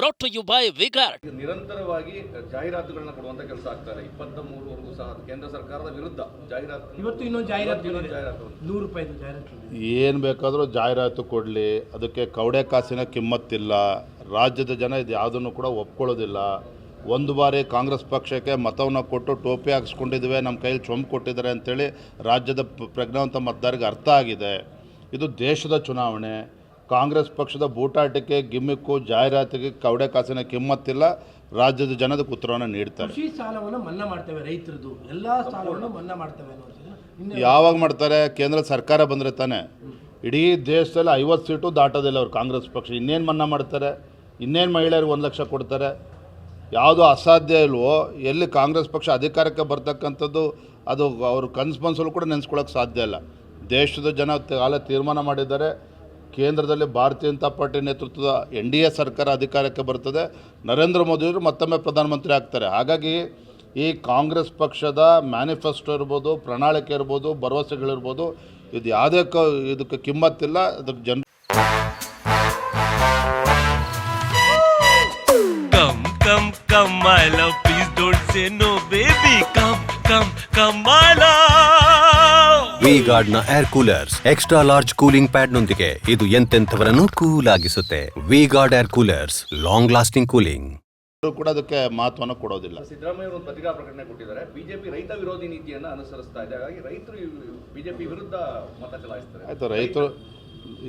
Brought to you by V-Guard ಈಗ ನಿರಂತರವಾಗಿ ಜಾಹೀರಾತುಗಳನ್ನ ಕೊಡುವಂತ ಕೆಲಸ ಆಗ್ತಾರೆ. ಇಪ್ಪತ್ತ ಮೂರವರೆಗೂ ಸಹ ಕೇಂದ್ರ ಸರ್ಕಾರದ ವಿರುದ್ಧ ಜಾಹೀರಾತು ಇವತ್ತು ಇನ್ನೊಂದು ಜಾಹೀರಾತು. ನೂರು ರೂಪಾಯಿ ಜಾಹೀರಾತು. ಏನು ಬೇಕಾದರೂ ಜಾಹೀರಾತು ಕೊಡಲಿ. ಅದಕ್ಕೆ ಕೌಡೆ ಕಾಸಿನ ಕಿಮ್ಮತ್ತಿಲ್ಲ. ರಾಜ್ಯದ ಜನ ಇದು ಯಾವುದನ್ನು ಕೂಡ ಒಪ್ಕೊಳ್ಳೋದಿಲ್ಲ. ಒಂದು ಬಾರಿ ಕಾಂಗ್ರೆಸ್ ಪಕ್ಷಕ್ಕೆ ಮತವನ್ನು ಕೊಟ್ಟು ಟೋಪಿ ಹಾಕ್ಸ್ಕೊಂಡಿದ್ವಿ ನಮ್ಮ ಕೈಯಲ್ಲಿ ಚೊಂಬು ಕೊಟ್ಟಿದ್ದಾರೆ ಅಂತೇಳಿ ರಾಜ್ಯದ ಪ್ರಜ್ಞಾವಂತ ಮತದಾರರಿಗೆ ಅರ್ಥ ಆಗಿದೆ. ಇದು ದೇಶದ ಚುನಾವಣೆ. ಕಾಂಗ್ರೆಸ್ ಪಕ್ಷದ ಬೂಟಾಟಕ್ಕೆ ಗಿಮ್ಮಿಕ್ಕು ಜಾಹೀರಾತಿಗೆ ಕವಡೆ ಕಾಸಿನ ಕಿಮ್ಮತ್ತಿಲ್ಲ. ರಾಜ್ಯದ ಜನದಕ್ಕೆ ಉತ್ತರವನ್ನು ನೀಡ್ತಾರೆ. ಕೃಷಿ ಸಾಲವನ್ನು ಮನ್ನಾ ಮಾಡ್ತೇವೆ ರೈತರದ್ದು ಎಲ್ಲಾ ಸಾಲವನ್ನು ಮನ್ನಾ ಮಾಡ್ತೇವೆ ಅನ್ನೋದು ಇನ್ನು ಯಾವಾಗ? ಮಾಡ್ತಾರೆ? ಕೇಂದ್ರ ಸರ್ಕಾರ ಬಂದರೆ ತಾನೆ. ಇಡೀ ದೇಶದಲ್ಲಿ ಐವತ್ತು ಸೀಟು ದಾಟೋದಿಲ್ಲ ಅವ್ರು ಕಾಂಗ್ರೆಸ್ ಪಕ್ಷ. ಇನ್ನೇನು ಮನ್ನಾ ಮಾಡ್ತಾರೆ? ಇನ್ನೇನು ಮಹಿಳೆಯರಿಗೆ ಒಂದು ಲಕ್ಷ ಕೊಡ್ತಾರೆ? ಯಾವುದು ಅಸಾಧ್ಯ ಇಲ್ವೋ ಎಲ್ಲಿ ಕಾಂಗ್ರೆಸ್ ಪಕ್ಷ ಅಧಿಕಾರಕ್ಕೆ ಬರ್ತಕ್ಕಂಥದ್ದು ಅದು ಅವರು ಕನಸು ಮನಸ್ಸಲ್ಲೂ ಕೂಡ ನೆನೆಸ್ಕೊಳ್ಳೋಕೆ ಸಾಧ್ಯ ಇಲ್ಲ. ದೇಶದ ಜನ ಕಾಲ ತೀರ್ಮಾನ ಮಾಡಿದ್ದಾರೆ. ಕೇಂದ್ರದಲ್ಲಿ ಭಾರತೀಯ ಜನತಾ ಪಾರ್ಟಿ ನೇತೃತ್ವದ ಎನ್ ಡಿ ಎ ಸರ್ಕಾರ ಅಧಿಕಾರಕ್ಕೆ ಬರ್ತದೆ ನರೇಂದ್ರ ಮೋದಿಯವರು ಮತ್ತೊಮ್ಮೆ ಪ್ರಧಾನಮಂತ್ರಿ ಆಗ್ತಾರೆ ಹಾಗಾಗಿ ಈ ಕಾಂಗ್ರೆಸ್ ಪಕ್ಷದ ಮ್ಯಾನಿಫೆಸ್ಟೋ ಇರ್ಬೋದು ಪ್ರಣಾಳಿಕೆ ಇರ್ಬೋದು ಭರವಸೆಗಳಿರ್ಬೋದು ಇದು ಯಾವುದೇ ಕ ಇದಕ್ಕೆ ಕಿಮ್ಮತ್ತಿಲ್ಲ ಅದಕ್ಕೆ ಜನ Come, come, come, my love. Please don't say no, baby. Come, come, come. ವಿ ಗಾರ್ಡ್ನ air coolers extra large cooling pad ನೊಂದಿಗೆ ಇದು ಎಂತೆಂಥವರನ್ನು cool ಆಗಿಸುತ್ತೆ. V-Guard air coolers long lasting cooling ಕೂಡ ಅದಕ್ಕೆ ಮಹತ್ವನ ಕೊಡೋದಿಲ್ಲ. ಸಿದ್ದರಾಮಯ್ಯ ಅವರು ಒಂದು ಪತ್ರಿಕಾ ಪ್ರಕಟಣೆ ಕೊಟ್ಟಿದ್ದಾರೆ. ಬಿಜೆಪಿ ರೈತ ವಿರೋಧಿ ನೀತಿಯನ್ನು ಅನುಸರಿಸ್ತಾ ಇದೆ. ಹಾಗಾಗಿ ರೈತರು ಬಿಜೆಪಿ ವಿರುದ್ಧ ಮತ ಚಲಾಯಿಸ್ತಾರೆ. ಆಯಿತು ರೈತರು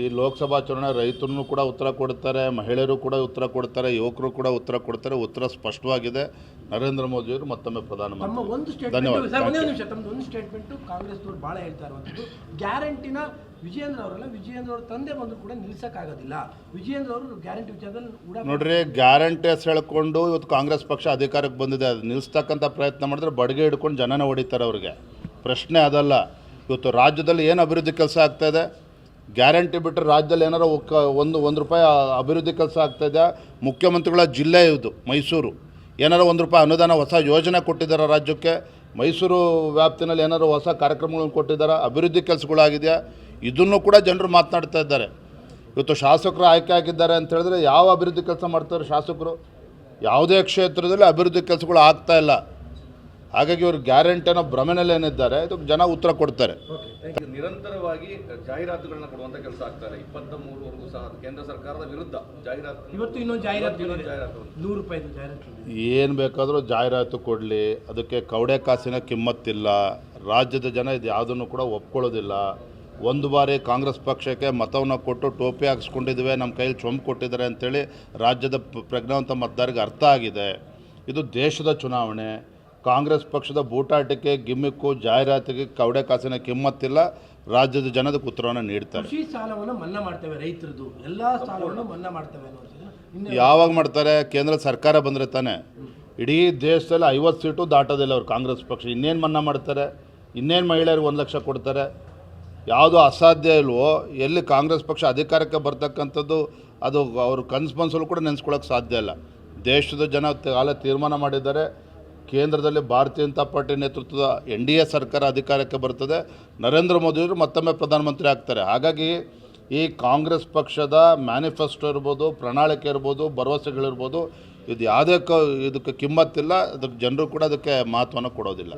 ಈ ಲೋಕಸಭಾ ಚುನಾವಣೆ ರೈತರನ್ನು ಕೂಡ ಉತ್ತರ ಕೊಡ್ತಾರೆ ಮಹಿಳೆಯರು ಕೂಡ ಉತ್ತರ ಕೊಡ್ತಾರೆ ಯುವಕರು ಕೂಡ ಉತ್ತರ ಕೊಡ್ತಾರೆ ಉತ್ತರ ಸ್ಪಷ್ಟವಾಗಿದೆ. ನರೇಂದ್ರ ಮೋದಿ ಅವರು ಮತ್ತೊಮ್ಮೆ ತಮ್ಮ ಪ್ರಧಾನಮಂತ್ರಿ ಧನ್ಯವಾದ. ಒಂದೇ ತಮ್ಮದು ಸ್ಟೇಟ್ಮೆಂಟು ಕಾಂಗ್ರೆಸ್ನವ್ರು ಭಾಳ ಹೇಳ್ತಾ ಇರುವಂಥದ್ದು. ಗ್ಯಾರಂಟಿನ ವಿಜಯೇಂದ್ರ ಅವರಲ್ಲ ವಿಜಯೇಂದ್ರ ಅವ್ರ ತಂದೆ ಬಂದು ಕೂಡ ನಿಲ್ಸಕ್ಕಾಗೋದಿಲ್ಲ. ವಿಜಯೇಂದ್ರ ಅವರು ಗ್ಯಾರಂಟಿ ವಿಚಾರದಲ್ಲಿ ನೋಡ್ರಿ ಗ್ಯಾರಂಟಿ ಹೆಸರು ಹೇಳ್ಕೊಂಡು ಇವತ್ತು ಕಾಂಗ್ರೆಸ್ ಪಕ್ಷ ಅಧಿಕಾರಕ್ಕೆ ಬಂದಿದೆ. ಅದು ನಿಲ್ಲಿಸ್ತಕ್ಕಂಥ ಪ್ರಯತ್ನ ಮಾಡಿದ್ರೆ ಬಡಿಗೆ ಹಿಡ್ಕೊಂಡು ಜನನ ಹೊಡಿತಾರೆ ಅವ್ರಿಗೆ. ಪ್ರಶ್ನೆ ಅದಲ್ಲ. ಇವತ್ತು ರಾಜ್ಯದಲ್ಲಿ ಏನು ಅಭಿವೃದ್ಧಿ ಕೆಲಸ ಆಗ್ತಾಯಿದೆ ಗ್ಯಾರಂಟಿ ಬಿಟ್ಟರೆ ರಾಜ್ಯದಲ್ಲಿ ಏನಾರು ಒಕ್ಕ ಒಂದು ಒಂದು ರೂಪಾಯಿ ಅಭಿವೃದ್ಧಿ ಕೆಲಸ ಆಗ್ತಾಯಿದೆ ಮುಖ್ಯಮಂತ್ರಿಗಳ ಜಿಲ್ಲೆ ಇದು ಮೈಸೂರು. ಏನಾರು ಒಂದು ರೂಪಾಯಿ ಅನುದಾನ ಹೊಸ ಯೋಜನೆ ಕೊಟ್ಟಿದ್ದಾರೆ ರಾಜ್ಯಕ್ಕೆ? ಮೈಸೂರು ವ್ಯಾಪ್ತಿನಲ್ಲಿ ಏನಾರು ಹೊಸ ಕಾರ್ಯಕ್ರಮಗಳನ್ನು ಕೊಟ್ಟಿದ್ದಾರೆ? ಅಭಿವೃದ್ಧಿ ಕೆಲಸಗಳಾಗಿದೆಯಾ? ಇದನ್ನು ಕೂಡ ಜನರು ಮಾತನಾಡ್ತಾ ಇದ್ದಾರೆ. ಇವತ್ತು ಶಾಸಕರು ಆಯ್ಕೆ ಆಗಿದ್ದಾರೆ ಅಂತ ಹೇಳಿದ್ರೆ ಯಾವ ಅಭಿವೃದ್ಧಿ ಕೆಲಸ ಮಾಡ್ತಾರೆ ಶಾಸಕರು? ಯಾವುದೇ ಕ್ಷೇತ್ರದಲ್ಲಿ ಅಭಿವೃದ್ಧಿ ಕೆಲಸಗಳು ಆಗ್ತಾ ಇಲ್ಲ. ಹಾಗಾಗಿ ಅವರು ಗ್ಯಾರಂಟಿ ಅನ್ನೋ ಭ್ರಮೆನಲ್ಲಿ ಏನಿದ್ದಾರೆ ಇದು ಜನ ಉತ್ತರ ಕೊಡ್ತಾರೆ. ನಿರಂತರವಾಗಿ ಜಾಹೀರಾತುಗಳನ್ನ ಕೊಡುವಂತ ಕೆಲಸ ಆಗ್ತಾರೆ. ಇಪ್ಪತ್ತ ಮೂರವರೆಗೂ ಸಹ ಕೇಂದ್ರ ಸರ್ಕಾರದ ವಿರುದ್ಧ ಜಾಹೀರಾತು ಇವತ್ತು ಇನ್ನೊಂದು ಜಾಹೀರಾತು. ನೂರು ರೂಪಾಯಿ ಜಾಹೀರಾತು ಏನು ಬೇಕಾದರೂ ಜಾಹೀರಾತು ಕೊಡಲಿ ಅದಕ್ಕೆ ಕೌಡೆ ಕಾಸಿನ ಕಿಮ್ಮತ್ತಿಲ್ಲ ರಾಜ್ಯದ ಜನ ಇದು ಯಾವುದನ್ನು ಕೂಡ ಒಪ್ಕೊಳ್ಳೋದಿಲ್ಲ. ಒಂದು ಬಾರಿ ಕಾಂಗ್ರೆಸ್ ಪಕ್ಷಕ್ಕೆ ಮತವನ್ನು ಕೊಟ್ಟು ಟೋಪಿ ಹಾಕ್ಸ್ಕೊಂಡಿದ್ದೇವೆ ನಮ್ಮ ಕೈಯಲ್ಲಿ ಚೊಂಬು ಕೊಟ್ಟಿದ್ದಾರೆ ಅಂತೇಳಿ ರಾಜ್ಯದ ಪ್ರಜ್ಞಾವಂತ ಮತದಾರರಿಗೆ ಅರ್ಥ ಆಗಿದೆ. ಇದು ದೇಶದ ಚುನಾವಣೆ. ಕಾಂಗ್ರೆಸ್ ಪಕ್ಷದ ಬೂಟಾಟಕ್ಕೆ ಗಿಮ್ಮಿಕ್ಕು ಜಾಹೀರಾತಿಗೆ ಕವಡೆ ಕಾಸಿನ ಕಿಮ್ಮತ್ತಿಲ್ಲ. ರಾಜ್ಯದ ಜನದ ಉತ್ತರವನ್ನು ನೀಡ್ತಾರೆ. ಕೃಷಿ ಸಾಲವನ್ನು ಮನ್ನಾ ಮಾಡ್ತೇವೆ ರೈತರದ್ದು ಎಲ್ಲಾ ಸಾಲವನ್ನು ಮನ್ನಾ ಮಾಡ್ತೇವೆ ಅನ್ನೋದು ಯಾವಾಗ ಮಾಡ್ತಾರೆ? ಕೇಂದ್ರ ಸರ್ಕಾರ ಬಂದರೆ ತಾನೆ. ಇಡೀ ದೇಶದಲ್ಲಿ ಐವತ್ತು ಸೀಟು ದಾಟೋದಿಲ್ಲ ಅವ್ರು ಕಾಂಗ್ರೆಸ್ ಪಕ್ಷ. ಇನ್ನೇನು ಮನ್ನಾ ಮಾಡ್ತಾರೆ? ಇನ್ನೇನು ಮಹಿಳೆಯರಿಗೆ ಒಂದು ಲಕ್ಷ ಕೊಡ್ತಾರೆ? ಯಾವುದು ಅಸಾಧ್ಯ ಇಲ್ವೋ ಎಲ್ಲಿ ಕಾಂಗ್ರೆಸ್ ಪಕ್ಷ ಅಧಿಕಾರಕ್ಕೆ ಬರ್ತಕ್ಕಂಥದ್ದು ಅದು ಅವರು ಕನಸು ಮನಸ್ಸಲ್ಲೂ ಕೂಡ ನೆನೆಸ್ಕೊಳ್ಳೋಕೆ ಸಾಧ್ಯ ಇಲ್ಲ. ದೇಶದ ಜನ ಕಾಲ ತೀರ್ಮಾನ ಮಾಡಿದ್ದಾರೆ. ಕೇಂದ್ರದಲ್ಲಿ ಭಾರತೀಯ ಜನತಾ ಪಾರ್ಟಿ ನೇತೃತ್ವದ ಎನ್ ಡಿ ಎ ಸರ್ಕಾರ ಅಧಿಕಾರಕ್ಕೆ ಬರ್ತದೆ ನರೇಂದ್ರ ಮೋದಿಯವರು ಮತ್ತೊಮ್ಮೆ ಪ್ರಧಾನಮಂತ್ರಿ ಆಗ್ತಾರೆ. ಹಾಗಾಗಿ ಈ ಕಾಂಗ್ರೆಸ್ ಪಕ್ಷದ ಮ್ಯಾನಿಫೆಸ್ಟೋ ಇರ್ಬೋದು, ಪ್ರಣಾಳಿಕೆ ಇರ್ಬೋದು, ಭರವಸೆಗಳಿರ್ಬೋದು, ಇದು ಯಾವುದೇ ಇದಕ್ಕೆ ಕಿಮ್ಮತ್ತಿಲ್ಲ. ಅದಕ್ಕೆ ಜನರು ಕೂಡ ಅದಕ್ಕೆ ಮಹತ್ವನ ಕೊಡೋದಿಲ್ಲ.